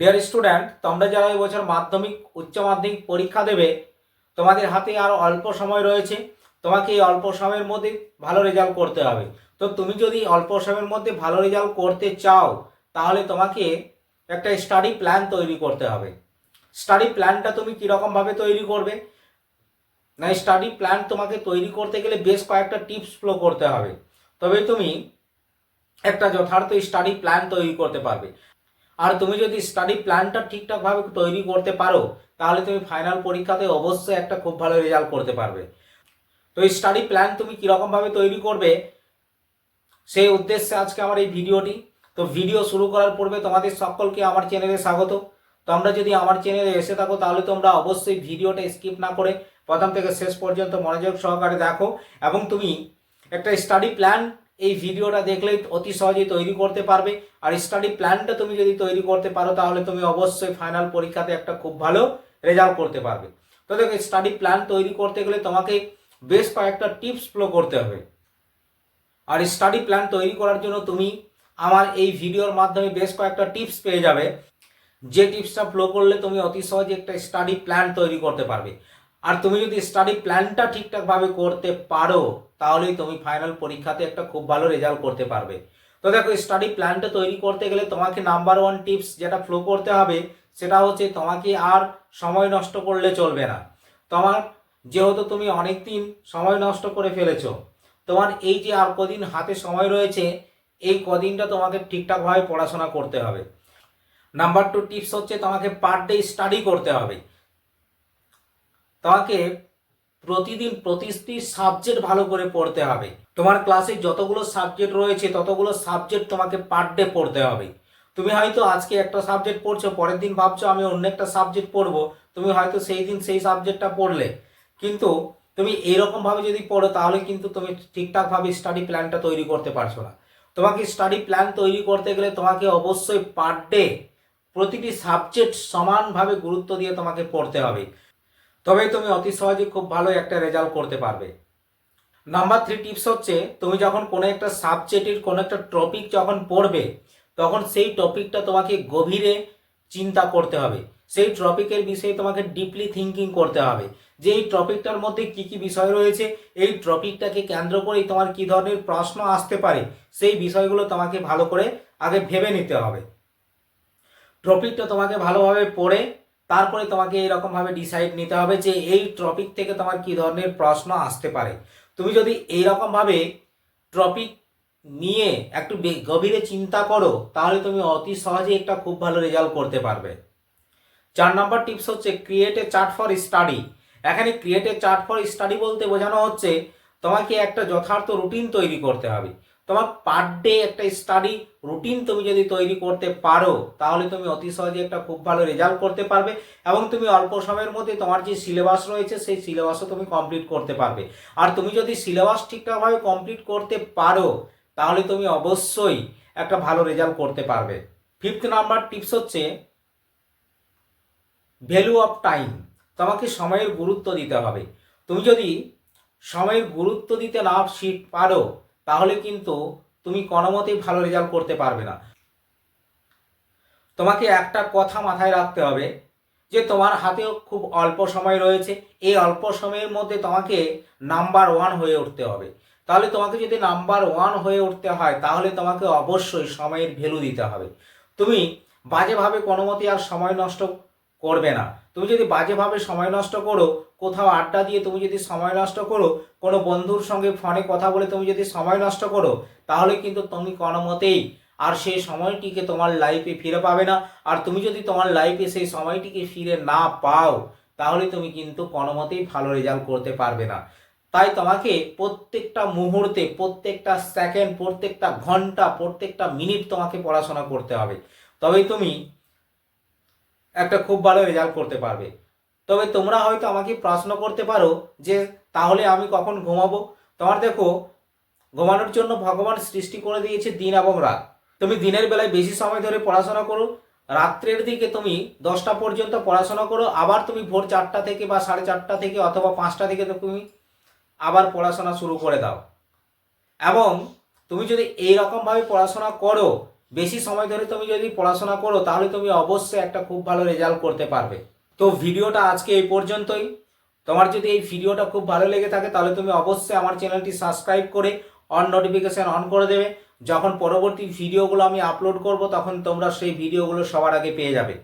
Dear student তোমরা যারা এবছর মাধ্যমিক, উচ্চ মাধ্যমিক পরীক্ষা দেবে, তোমাদের হাতে আর অল্প সময় রয়েছে। তোমাকে এই অল্প সময়ের মধ্যে ভালো রেজাল্ট করতে হবে। তো তুমি যদি অল্প সময়ের মধ্যে ভালো রেজাল্ট করতে চাও, তাহলে তোমাকে একটা স্টাডি প্ল্যান তৈরি করতে হবে। স্টাডি প্ল্যানটা তুমি কীরকমভাবে তৈরি করবে? না স্টাডি প্ল্যান তোমাকে তৈরি করতে গেলে বেশ কয়েকটা টিপস ফলো করতে হবে। তবে তুমি একটা যথার্থ স্টাডি প্ল্যান তৈরি করতে পারবে। আর তুমি যদি স্টাডি প্ল্যানটা ঠিকঠাকভাবে তৈরি করতে পারো, তাহলে তুমি ফাইনাল পরীক্ষাতে অবশ্যই একটা খুব ভালো রেজাল্ট করতে পারবে। তো এই স্টাডি প্ল্যান তুমি কীরকমভাবে তৈরি করবে, সেই উদ্দেশ্যে আজকে আমার এই ভিডিওটি। তো ভিডিও শুরু করার পূর্বে তোমাদের সকলকে আমার চ্যানেলে স্বাগত। তোমরা যদি আমার চ্যানেলে এসে থাকো, তাহলে তোমরা অবশ্যই ভিডিওটা স্কিপ না করে প্রথম থেকে শেষ পর্যন্ত মনোযোগ সহকারে দেখো। এবং তুমি একটা স্টাডি প্ল্যান এই ভিডিওটা দেখলেই অতি সহজেই তৈরি করতে পারবে। আর স্টাডি প্ল্যানটা তুমি যদি তৈরি করতে পারো, তাহলে তুমি অবশ্যই ফাইনাল পরীক্ষাতে একটা খুব ভালো রেজাল্ট করতে পারবে। তো দেখো স্টাডি প্ল্যান তৈরি করতে গেলে তোমাকে বেশ কয়েকটা টিপস ফলো করতে হবে। আর স্টাডি প্ল্যান তৈরি করার জন্য তুমি আমার এই ভিডিওর মাধ্যমে বেশ কয়েকটা টিপস পেয়ে যাবে। যে টিপসটা ফলো করলে তুমি অতি সহজে একটা স্টাডি প্ল্যান তৈরি করতে পারবে। আর তুমি যদি স্টাডি প্ল্যানটা ঠিকঠাকভাবে করতে পারো তাহলেই তুমি ফাইনাল পরীক্ষাতে একটা খুব ভালো রেজাল্ট করতে পারবে। তো দেখো স্টাডি প্ল্যানটা তৈরি করতে গেলে তোমাকে নাম্বার ওয়ান টিপস যেটা ফ্লো করতে হবে, সেটা হচ্ছে তোমাকে আর সময় নষ্ট করলে চলবে না। তোমার যেহেতু তুমি অনেক দিন সময় নষ্ট করে ফেলেছ, তোমার এই যে আর কদিন হাতে সময় রয়েছে, এই কদিনটা তোমাকে ঠিকঠাকভাবে পড়াশোনা করতে হবে। নাম্বার টু টিপস হচ্ছে তোমাকে পার ডে স্টাডি করতে হবে। তোমাকে প্রতিদিন প্রতিটি সাবজেক্ট ভালো করে পড়তে হবে। তোমার ক্লাসে যতগুলো সাবজেক্ট রয়েছে, ততগুলো সাবজেক্ট তোমাকে পার ডে পড়তে হবে। তুমি হয়তো আজকে একটা সাবজেক্ট পড়ছো, পরের দিন ভাবছ আমি অন্য একটা সাবজেক্ট পড়ব, তুমি হয়তো সেই দিন সেই সাবজেক্টটা পড়লে। কিন্তু তুমি এইরকমভাবে যদি পড়ো, তাহলে কিন্তু তুমি ঠিকঠাকভাবে স্টাডি প্ল্যানটা তৈরি করতে পারছ না। তোমাকে স্টাডি প্ল্যান তৈরি করতে গেলে তোমাকে অবশ্যই পার ডে প্রতিটি সাবজেক্ট সমানভাবে গুরুত্ব দিয়ে তোমাকে পড়তে হবে। তবেই তুমি অতি সহজে খুব ভালো একটা রেজাল্ট করতে পারবে। নাম্বার থ্রি টিপস হচ্ছে, তুমি যখন কোনো একটা সাবজেক্টের কোনো একটা টপিক যখন পড়বে, তখন সেই টপিকটা তোমাকে গভীরে চিন্তা করতে হবে। সেই টপিকের বিষয়ে তোমাকে ডিপলি থিঙ্কিং করতে হবে। যে এই টপিকটার মধ্যে কি কি বিষয় রয়েছে, এই টপিকটাকে কেন্দ্র করেই তোমার কি ধরনের প্রশ্ন আসতে পারে, সেই বিষয়গুলো তোমাকে ভালো করে আগে ভেবে নিতে হবে। টপিকটা তোমাকে ভালোভাবে পড়ে তারপরে তোমাকে এইরকমভাবে ডিসাইড নিতে হবে যে এই টপিক থেকে তোমার কি ধরনের প্রশ্ন আসতে পারে। তুমি যদি এইরকমভাবে টপিক নিয়ে একটু গভীরে চিন্তা করো, তাহলে তুমি অতি সহজে একটা খুব ভালো রেজাল্ট করতে পারবে। চার নম্বর টিপস হচ্ছে create a chart for study এখানে create a chart for study বলতে বোঝানো হচ্ছে, তোমাকে একটা যথার্থ রুটিন তৈরি করতে হবে। তোমার পার ডে একটা স্টাডি রুটিন তুমি যদি তৈরি করতে পারো, তাহলে তুমি অতি সহজে একটা খুব ভালো রেজাল্ট করতে পারবে এবং তুমি অল্প সময়ের মধ্যে তোমার যে সিলেবাস রয়েছে, সেই সিলেবাসও তুমি কমপ্লিট করতে পারবে। আর তুমি যদি সিলেবাস ঠিকঠাকভাবে কমপ্লিট করতে পারো, তাহলে তুমি অবশ্যই একটা ভালো রেজাল্ট করতে পারবে। ফিফথ নাম্বার টিপস হচ্ছে ভ্যালু অফ টাইম তোমাকে সময়ের গুরুত্ব দিতে হবে। তুমি যদি সময়ের গুরুত্ব দিতে না পারো তাহলে কিন্তু তুমি কোনো মতেই ভালো রেজাল্ট করতে পারবে না। তোমাকে একটা কথা মাথায় রাখতে হবে যে তোমার হাতেও খুব অল্প সময় রয়েছে। এই অল্প সময়ের মধ্যে তোমাকে নাম্বার ওয়ান হয়ে উঠতে হবে। তাহলে তোমাকে যদি নাম্বার ওয়ান হয়ে উঠতে হয়, তাহলে তোমাকে অবশ্যই সময়ের ভ্যালু দিতে হবে। তুমি বাজেভাবে কোনো মতে আর সময় নষ্ট করবে না। তুমি যদি বাজেভাবে সময় নষ্ট করো, কোথাও আড্ডা দিয়ে তুমি যদি সময় নষ্ট করো, কোনো বন্ধুর সঙ্গে ফোনে কথা বলে তুমি যদি সময় নষ্ট করো, তাহলে কিন্তু তুমি কোনো মতেই আর সেই সময়টিকে তোমার লাইফে ফিরে পাবে না। আর তুমি যদি তোমার লাইফে সেই সময়টিকে ফিরে না পাও, তাহলে তুমি কিন্তু কোনো মতেই ভালো রেজাল্ট করতে পারবে না। তাই তোমাকে প্রত্যেকটা মুহূর্তে, প্রত্যেকটা সেকেন্ড প্রত্যেকটা ঘণ্টা, প্রত্যেকটা মিনিট তোমাকে পড়াশোনা করতে হবে। তবে তুমি একটা খুব ভালো রেজাল্ট করতে পারবে। তবে তোমরা হয়তো আমাকে প্রশ্ন করতে পারো যে, তাহলে আমি কখন ঘুমাবো? তোমার দেখো, ঘুমানোর জন্য ভগবান সৃষ্টি করে দিয়েছে দিন এবং রাত। তুমি দিনের বেলায় বেশি সময় ধরে পড়াশোনা করো, রাত্রের দিকে তুমি দশটা পর্যন্ত পড়াশোনা করো, আবার তুমি ভোর চারটা থেকে বা সাড়ে চারটা থেকে অথবা পাঁচটা থেকে তুমি আবার পড়াশোনা শুরু করে দাও। এবং তুমি যদি এই রকমভাবে পড়াশোনা করো বেশি সময় ধরে তুমি যদি পড়াশোনা করো, তাহলে তুমি অবশ্যই একটা খুব ভালো রেজাল্ট করতে পারবে। তো ভিডিওটা আজকে এই পর্যন্তই। তোমার যদি এই ভিডিওটা খুব ভালো লেগে থাকে, তাহলে তুমি অবশ্যই আমার চ্যানেলটি সাবস্ক্রাইব করে অন নোটিফিকেশান অন করে দেবে। যখন পরবর্তী ভিডিওগুলো আমি আপলোড করব, তখন তোমরা সেই ভিডিওগুলো সবার আগে পেয়ে যাবে।